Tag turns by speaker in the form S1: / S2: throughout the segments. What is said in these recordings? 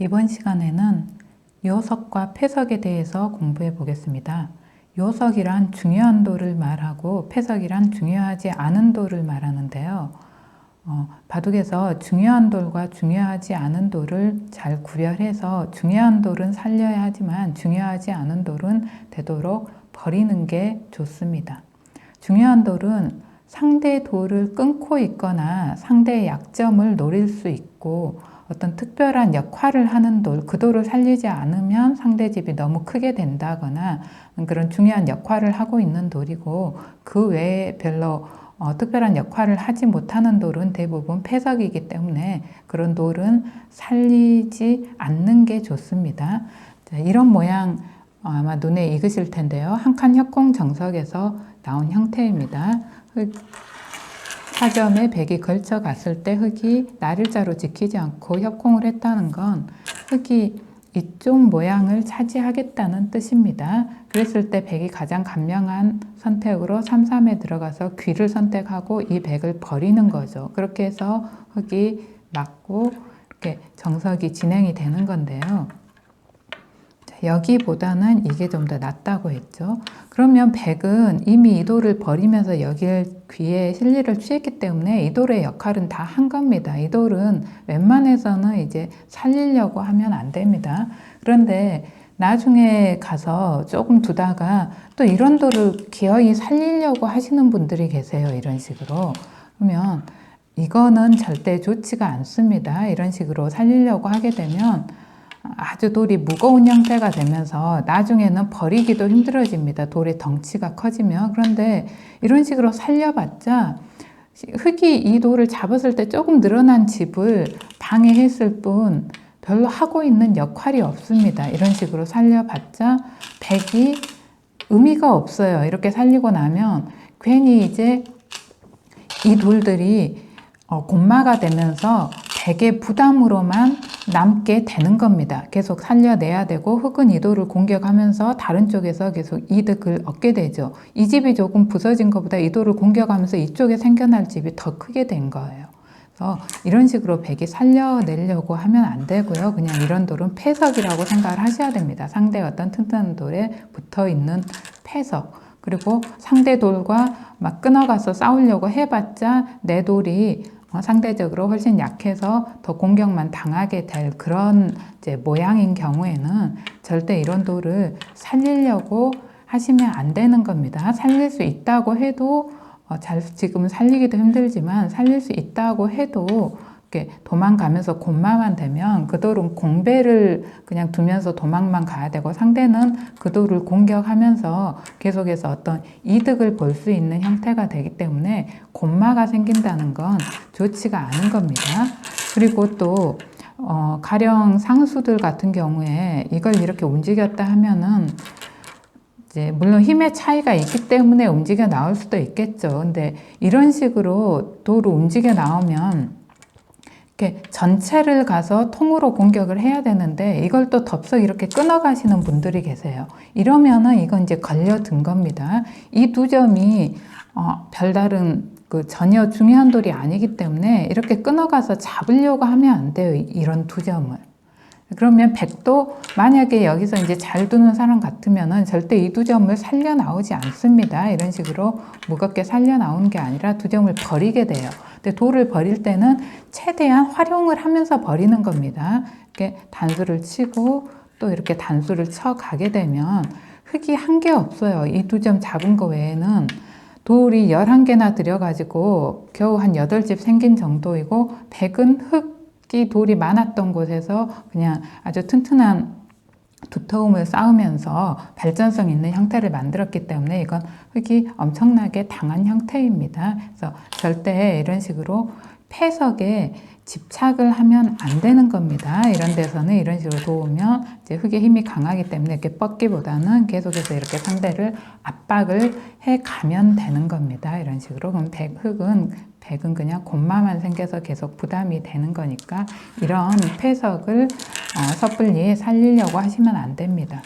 S1: 이번 시간에는 요석과 폐석에 대해서 공부해 보겠습니다. 요석이란 중요한 도를 말하고 폐석이란 중요하지 않은 도를 말하는데요. 어, 바둑에서 중요한 돌과 중요하지 않은 돌을 잘 구별해서 중요한 돌은 살려야 하지만 중요하지 않은 돌은 되도록 버리는 게 좋습니다. 중요한 돌은 상대 돌을 끊고 있거나 상대의 약점을 노릴 수 있고 어떤 특별한 역할을 하는 돌, 그 돌을 살리지 않으면 상대 집이 너무 크게 된다거나 그런 중요한 역할을 하고 있는 돌이고 그 외에 별로 어, 특별한 역할을 하지 못하는 돌은 대부분 폐석이기 때문에 그런 돌은 살리지 않는 게 좋습니다. 자, 이런 모양 어, 아마 눈에 익으실 텐데요. 한 칸 협공 정석에서 나온 형태입니다. 흙, 사점에 백이 걸쳐 갔을 때 흙이 날일자로 지키지 않고 협공을 했다는 건 흙이 이쪽 모양을 차지하겠다는 뜻입니다. 그랬을 때 백이 가장 간명한 선택으로 3, 3에 들어가서 귀를 선택하고 이 백을 버리는 거죠. 그렇게 해서 흙이 맞고 이렇게 정석이 진행이 되는 건데요. 여기보다는 이게 좀 더 낫다고 했죠. 그러면 백은 이미 이도를 버리면서 여기를 귀에 실리를 취했기 때문에 이돌의 역할은 다 한 겁니다. 이돌은 웬만해서는 이제 살리려고 하면 안 됩니다. 그런데 나중에 가서 조금 두다가 또 이런 돌을 기어이 살리려고 하시는 분들이 계세요. 이런 식으로. 그러면 이거는 절대 좋지가 않습니다. 이런 식으로 살리려고 하게 되면 아주 돌이 무거운 형태가 되면서 나중에는 버리기도 힘들어집니다. 돌의 덩치가 커지면. 그런데 이런 식으로 살려봤자 흙이 이 돌을 잡았을 때 조금 늘어난 집을 방해했을 뿐 별로 하고 있는 역할이 없습니다. 이런 식으로 살려봤자 백이 의미가 없어요. 이렇게 살리고 나면 괜히 이제 이 돌들이 어, 곤마가 되면서 백의 부담으로만 남게 되는 겁니다. 계속 살려내야 되고 흑은 이도를 공격하면서 다른 쪽에서 계속 이득을 얻게 되죠. 이 집이 조금 부서진 것보다 이도를 공격하면서 이쪽에 생겨날 집이 더 크게 된 거예요. 그래서 이런 식으로 백이 살려내려고 하면 안 되고요. 그냥 이런 돌은 폐석이라고 생각을 하셔야 됩니다. 상대 어떤 튼튼한 돌에 붙어 있는 폐석. 그리고 상대 돌과 막 끊어가서 싸우려고 해봤자 내 돌이 어, 상대적으로 훨씬 약해서 더 공격만 당하게 될 그런 모양인 경우에는 절대 이런 돌을 살리려고 하시면 안 되는 겁니다. 살릴 수 있다고 해도 어, 잘 지금 살리기도 힘들지만 살릴 수 있다고 해도 이렇게 도망가면서 곤마만 되면 그 돌은 공배를 그냥 두면서 도망만 가야 되고 상대는 그 돌을 공격하면서 계속해서 어떤 이득을 볼 수 있는 형태가 되기 때문에 곤마가 생긴다는 건 좋지가 않은 겁니다. 그리고 또 어, 가령 상수들 같은 경우에 이걸 이렇게 움직였다 하면은 이제 물론 힘의 차이가 있기 때문에 움직여 나올 수도 있겠죠. 근데 이런 식으로 돌을 움직여 나오면 이렇게 전체를 가서 통으로 공격을 해야 되는데 이걸 또 덥석 이렇게 끊어가시는 분들이 계세요. 이러면은 이건 이제 걸려든 겁니다. 이 두 점이 어, 별다른 그 전혀 중요한 돌이 아니기 때문에 이렇게 끊어가서 잡으려고 하면 안 돼요. 이런 두 점을. 그러면 백도 만약에 여기서 이제 잘 두는 사람 같으면은 절대 이 두 점을 살려 나오지 않습니다. 이런 식으로 무겁게 살려 나오는 게 아니라 두 점을 버리게 돼요. 근데 돌을 버릴 때는 최대한 활용을 하면서 버리는 겁니다. 이렇게 단수를 치고 또 이렇게 단수를 쳐 가게 되면 흙이 한 개 없어요. 이 두 점 잡은 거 외에는 돌이 11개나 들여가지고 겨우 한 8집 생긴 정도이고 백은 흙이 돌이 많았던 곳에서 그냥 아주 튼튼한 두터움을 쌓으면서 발전성 있는 형태를 만들었기 때문에 이건 흙이 엄청나게 당한 형태입니다. 그래서 절대 이런 식으로 폐석에 집착을 하면 안 되는 겁니다. 이런 데서는 이런 식으로 도우면 이제 흙의 힘이 강하기 때문에 이렇게 뻗기보다는 계속해서 이렇게 상대를 압박을 해 가면 되는 겁니다. 이런 식으로 그럼 백, 흙은 백은 그냥 곤마만 생겨서 계속 부담이 되는 거니까 이런 폐석을 어, 섣불리 살리려고 하시면 안 됩니다.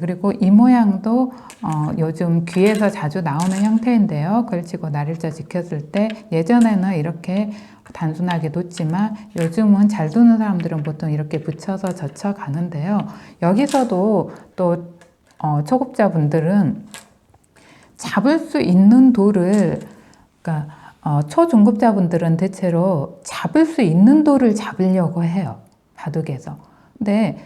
S1: 그리고 이 모양도 어, 요즘 귀에서 자주 나오는 형태인데요. 걸치고 날일자 지켰을 때 예전에는 이렇게 단순하게 뒀지만 요즘은 잘 두는 사람들은 보통 이렇게 붙여서 젖혀 가는데요. 여기서도 또 어, 초급자분들은 잡을 수 있는 돌을 그러니까 어, 초중급자분들은 대체로 잡을 수 있는 돌을 잡으려고 해요. 바둑에서. 근데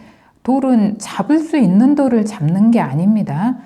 S1: 돌은 잡을 수 있는 돌을 잡는 게 아닙니다.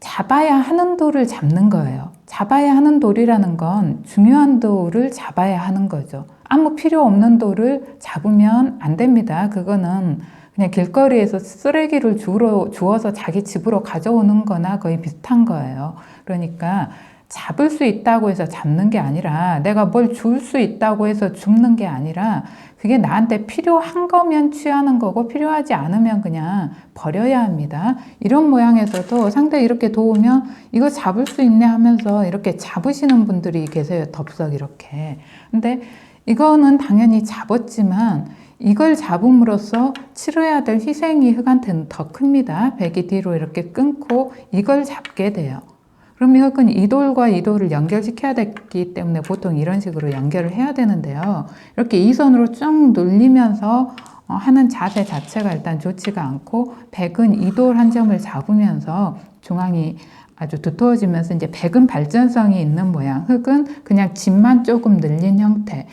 S1: 잡아야 하는 돌을 잡는 거예요. 잡아야 하는 돌이라는 건 중요한 돌을 잡아야 하는 거죠. 아무 필요 없는 돌을 잡으면 안 됩니다. 그거는 그냥 길거리에서 쓰레기를 주로, 주워서 자기 집으로 가져오는 거나 거의 비슷한 거예요. 그러니까 잡을 수 있다고 해서 잡는 게 아니라 내가 뭘 줄 수 있다고 해서 줍는 게 아니라 그게 나한테 필요한 거면 취하는 거고 필요하지 않으면 그냥 버려야 합니다. 이런 모양에서도 상대 이렇게 도우면 이거 잡을 수 있네 하면서 이렇게 잡으시는 분들이 계세요. 덥석 이렇게. 근데 이거는 당연히 잡았지만 이걸 잡음으로써 치러야 될 희생이 흑한테는 더 큽니다. 백이 뒤로 이렇게 끊고 이걸 잡게 돼요. 그럼 이건 이 돌과 이 돌을 연결시켜야 되기 때문에 보통 이런 식으로 연결을 해야 되는데요. 이렇게 이 손으로 쭉 눌리면서 어, 하는 자세 자체가 일단 좋지가 않고 백은 이돌 한 점을 잡으면서 중앙이 아주 두터워지면서 이제 백은 발전성이 있는 모양, 흙은 그냥 집만 조금 늘린 형태.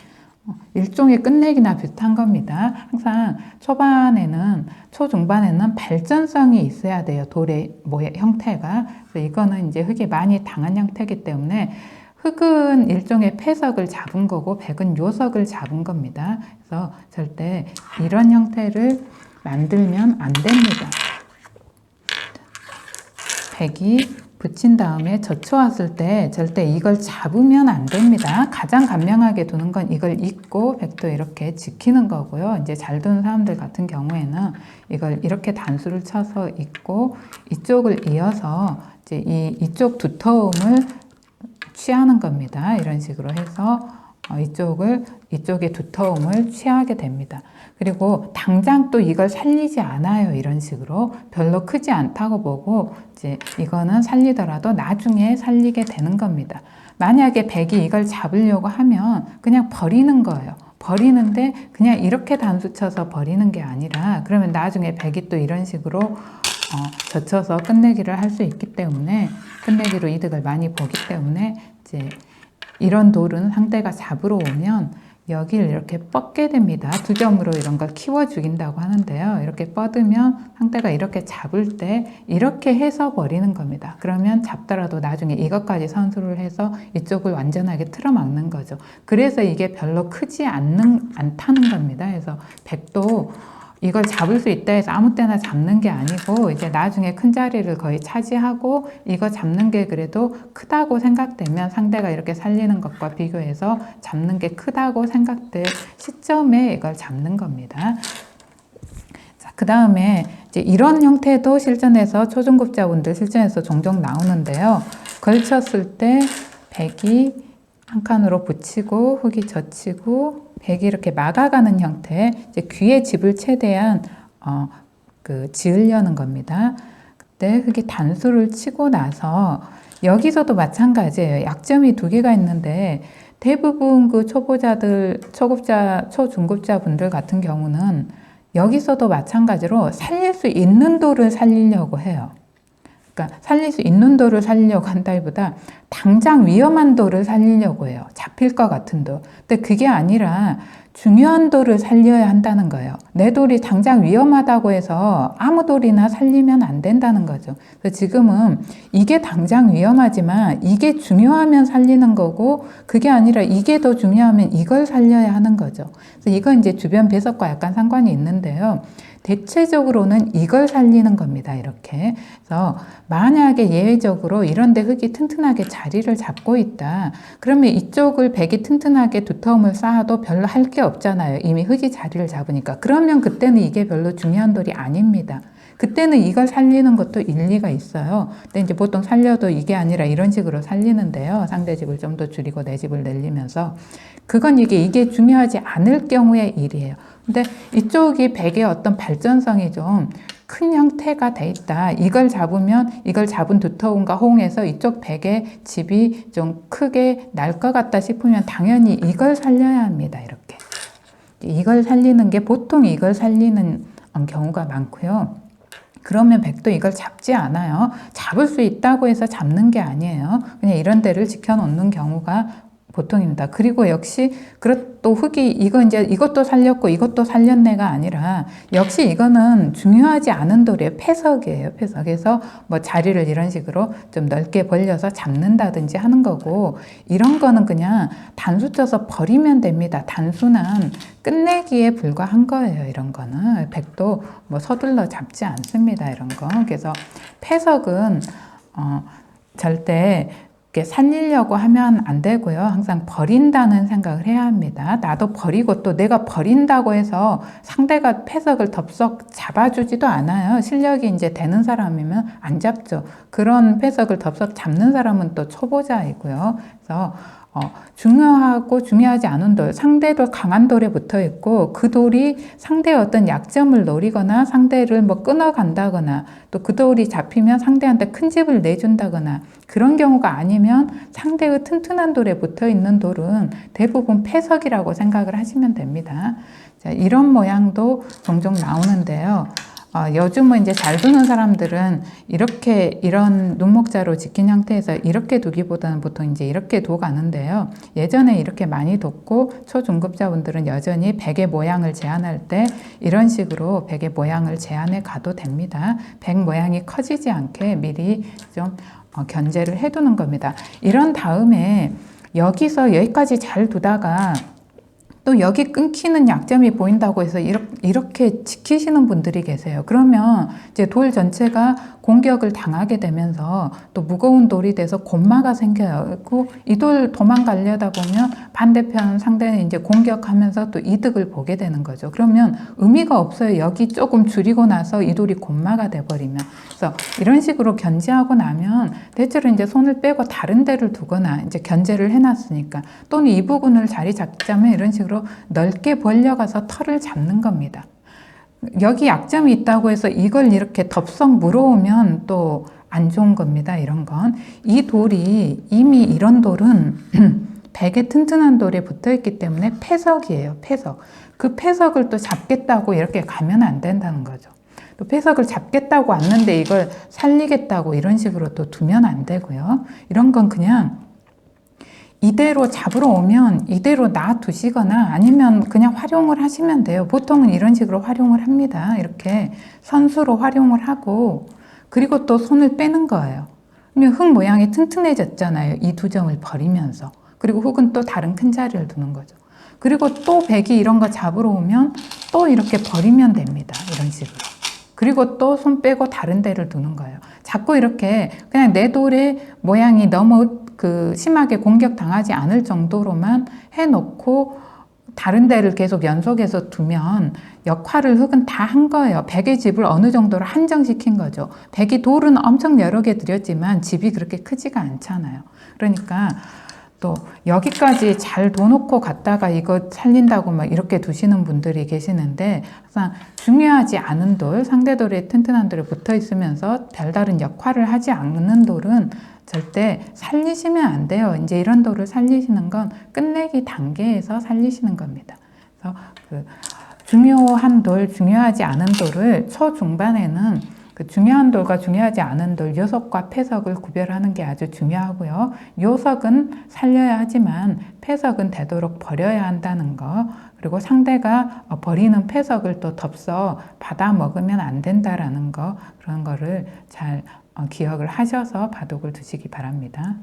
S1: 어, 일종의 끝내기나 비슷한 겁니다. 항상 초반에는 초중반에는 발전성이 있어야 돼요. 돌의 모의 형태가. 그래서 이거는 이제 흙이 많이 당한 형태이기 때문에 흙은 일종의 폐석을 잡은 거고 백은 요석을 잡은 겁니다. 그래서 절대 이런 형태를 만들면 안 됩니다. 백이 붙인 다음에 젖혀왔을 때 절대 이걸 잡으면 안 됩니다. 가장 간명하게 두는 건 이걸 입고 백도 이렇게 지키는 거고요. 이제 잘 두는 사람들 같은 경우에는 이걸 이렇게 단수를 쳐서 입고 이쪽을 이어서 이제 이 이쪽 두터움을 취하는 겁니다. 이런 식으로 해서 어, 이쪽을 이쪽의 두터움을 취하게 됩니다. 그리고 당장 또 이걸 살리지 않아요. 이런 식으로 별로 크지 않다고 보고 이제 이거는 살리더라도 나중에 살리게 되는 겁니다. 만약에 백이 이걸 잡으려고 하면 그냥 버리는 거예요. 버리는데 그냥 이렇게 단수 쳐서 버리는 게 아니라 그러면 나중에 백이 또 이런 식으로 어, 젖혀서 끝내기를 할 수 있기 때문에 끝내기로 이득을 많이 보기 때문에 이제 이런 돌은 상대가 잡으러 오면 여기를 이렇게 뻗게 됩니다. 두 점으로 이런 걸 키워 죽인다고 하는데요. 이렇게 뻗으면 상대가 이렇게 잡을 때 이렇게 해서 버리는 겁니다. 그러면 잡더라도 나중에 이것까지 선수를 해서 이쪽을 완전하게 틀어막는 거죠. 그래서 이게 별로 크지 않는, 않다는 겁니다. 그래서 백도 이걸 잡을 수 있다 해서 아무 때나 잡는 게 아니고 이제 나중에 큰 자리를 거의 차지하고 이거 잡는 게 그래도 크다고 생각되면 상대가 이렇게 살리는 것과 비교해서 잡는 게 크다고 생각될 시점에 이걸 잡는 겁니다. 자, 그 다음에 이제 이런 형태도 실전에서 초중급자분들 실전에서 종종 나오는데요. 걸쳤을 때 백이 한 칸으로 붙이고 흙이 젖히고 백이 이렇게 막아가는 형태 이제 귀의 집을 최대한 어, 그 지으려는 겁니다. 그때 흙이 단수를 치고 나서 여기서도 마찬가지예요. 약점이 두 개가 있는데 대부분 그 초보자들, 초급자, 초중급자 분들 같은 경우는 여기서도 마찬가지로 살릴 수 있는 돌을 살리려고 해요. 그러니까 살릴 수 있는 돌을 살리려고 한다기보다 당장 위험한 돌을 살리려고 해요. 잡힐 것 같은 돌. 근데 그게 아니라 중요한 돌을 살려야 한다는 거예요. 내 돌이 당장 위험하다고 해서 아무 돌이나 살리면 안 된다는 거죠. 그래서 지금은 이게 당장 위험하지만 이게 중요하면 살리는 거고 그게 아니라 이게 더 중요하면 이걸 살려야 하는 거죠. 그래서 이건 이제 주변 배석과 약간 상관이 있는데요. 대체적으로는 이걸 살리는 겁니다. 이렇게. 그래서 만약에 예외적으로 이런데 흙이 튼튼하게 자리를 잡고 있다. 그러면 이쪽을 백이 튼튼하게 두터움을 쌓아도 별로 할 게 없잖아요. 이미 흙이 자리를 잡으니까. 그러면 그때는 이게 별로 중요한 돌이 아닙니다. 그때는 이걸 살리는 것도 일리가 있어요. 근데 이제 보통 살려도 이게 아니라 이런 식으로 살리는데요. 상대 집을 좀 더 줄이고 내 집을 늘리면서. 그건 이게, 이게 중요하지 않을 경우의 일이에요. 근데 이쪽이 백의 어떤 발전성이 좀큰 형태가 돼 있다. 이걸 잡으면 이걸 잡은 두터운가 호응해서 이쪽 백에 집이 좀 크게 날 것 같다 싶으면 당연히 이걸 살려야 합니다. 이렇게. 이걸 살리는 게 보통 이걸 살리는 경우가 많고요. 그러면 백도 이걸 잡지 않아요. 잡을 수 있다고 해서 잡는 게 아니에요. 그냥 이런 데를 지켜놓는 경우가 보통입니다. 그리고 역시 또 흙이 이거 이제 이것도 살렸고 이것도 살렸네가 아니라 역시 이거는 중요하지 않은 돌이에요. 폐석이에요. 폐석에서 뭐 자리를 이런 식으로 좀 넓게 벌려서 잡는다든지 하는 거고 이런 거는 그냥 단수 쳐서 버리면 됩니다. 단순한 끝내기에 불과한 거예요. 이런 거는 백도 뭐 서둘러 잡지 않습니다. 이런 거. 그래서 폐석은 어 절대 이렇게 살리려고 하면 안 되고요. 항상 버린다는 생각을 해야 합니다. 나도 버리고 또 내가 버린다고 해서 상대가 패석을 덥석 잡아주지도 않아요. 실력이 이제 되는 사람이면 안 잡죠. 그런 패석을 덥석 잡는 사람은 또 초보자이고요. 그래서 어, 중요하고 중요하지 않은 돌, 상대도 강한 돌에 붙어 있고 그 돌이 상대의 어떤 약점을 노리거나 상대를 뭐 끊어간다거나 또 그 돌이 잡히면 상대한테 큰 집을 내준다거나 그런 경우가 아니면 상대의 튼튼한 돌에 붙어 있는 돌은 대부분 패석이라고 생각을 하시면 됩니다. 자, 이런 모양도 종종 나오는데요. 어, 요즘은 이제 잘 두는 사람들은 이렇게 이런 눈목자로 지킨 형태에서 이렇게 두기보다는 보통 이제 이렇게 두 가는데요. 예전에 이렇게 많이 뒀고 초중급자분들은 여전히 백의 모양을 제한할 때 이런 식으로 백의 모양을 제한해 가도 됩니다. 백 모양이 커지지 않게 미리 좀 어, 견제를 해두는 겁니다. 이런 다음에 여기서 여기까지 잘 두다가 또 여기 끊기는 약점이 보인다고 해서 이렇게 지키시는 분들이 계세요. 그러면 이제 돌 전체가 공격을 당하게 되면서 또 무거운 돌이 돼서 곤마가 생겨요. 이돌 도망가려다 보면 반대편 상대는 이제 공격하면서 또 이득을 보게 되는 거죠. 그러면 의미가 없어요. 여기 조금 줄이고 나서 이 돌이 곤마가 돼버리면. 그래서 이런 식으로 견제하고 나면 대체로 이제 손을 빼고 다른 데를 두거나 이제 견제를 해놨으니까 또는 이 부분을 자리 잡자면 이런 식으로 넓게 벌려가서 털을 잡는 겁니다. 여기 약점이 있다고 해서 이걸 이렇게 덥석 물어오면 또 안 좋은 겁니다. 이런 건. 이 돌이 이미 이런 돌은 백에 튼튼한 돌에 붙어 있기 때문에 폐석이에요. 폐석. 그 폐석을 또 잡겠다고 이렇게 가면 안 된다는 거죠. 또 폐석을 잡겠다고 왔는데 이걸 살리겠다고 이런 식으로 또 두면 안 되고요. 이런 건 그냥 이대로 잡으러 오면 이대로 놔두시거나 아니면 그냥 활용을 하시면 돼요. 보통은 이런 식으로 활용을 합니다. 이렇게 선수로 활용을 하고 그리고 또 손을 빼는 거예요. 흙 모양이 튼튼해졌잖아요. 이 두 점을 버리면서. 그리고 흙은 또 다른 큰 자리를 두는 거죠. 그리고 또 백이 이런 거 잡으러 오면 또 이렇게 버리면 됩니다. 이런 식으로. 그리고 또 손 빼고 다른 데를 두는 거예요. 자꾸 이렇게 그냥 내 돌의 모양이 너무 그 심하게 공격당하지 않을 정도로만 해놓고 다른 데를 계속 연속해서 두면 역할을 흙은 다 한 거예요. 백의 집을 어느 정도로 한정시킨 거죠. 백이 돌은 엄청 여러 개 들였지만 집이 그렇게 크지가 않잖아요. 그러니까 또 여기까지 잘 둬놓고 갔다가 이거 살린다고 막 이렇게 두시는 분들이 계시는데 항상 중요하지 않은 돌, 상대 돌에 튼튼한 돌에 붙어 있으면서 별다른 역할을 하지 않는 돌은 절대 살리시면 안 돼요. 이제 이런 돌을 살리시는 건 끝내기 단계에서 살리시는 겁니다. 그래서 그 중요한 돌, 중요하지 않은 돌을 초중반에는 그 중요한 돌과 중요하지 않은 돌, 요석과 폐석을 구별하는 게 아주 중요하고요. 요석은 살려야 하지만 폐석은 되도록 버려야 한다는 거. 그리고 상대가 버리는 폐석을 또 덥서 받아 먹으면 안 된다라는 거. 그런 거를 잘 어, 기억을 하셔서 바둑을 두시기 바랍니다.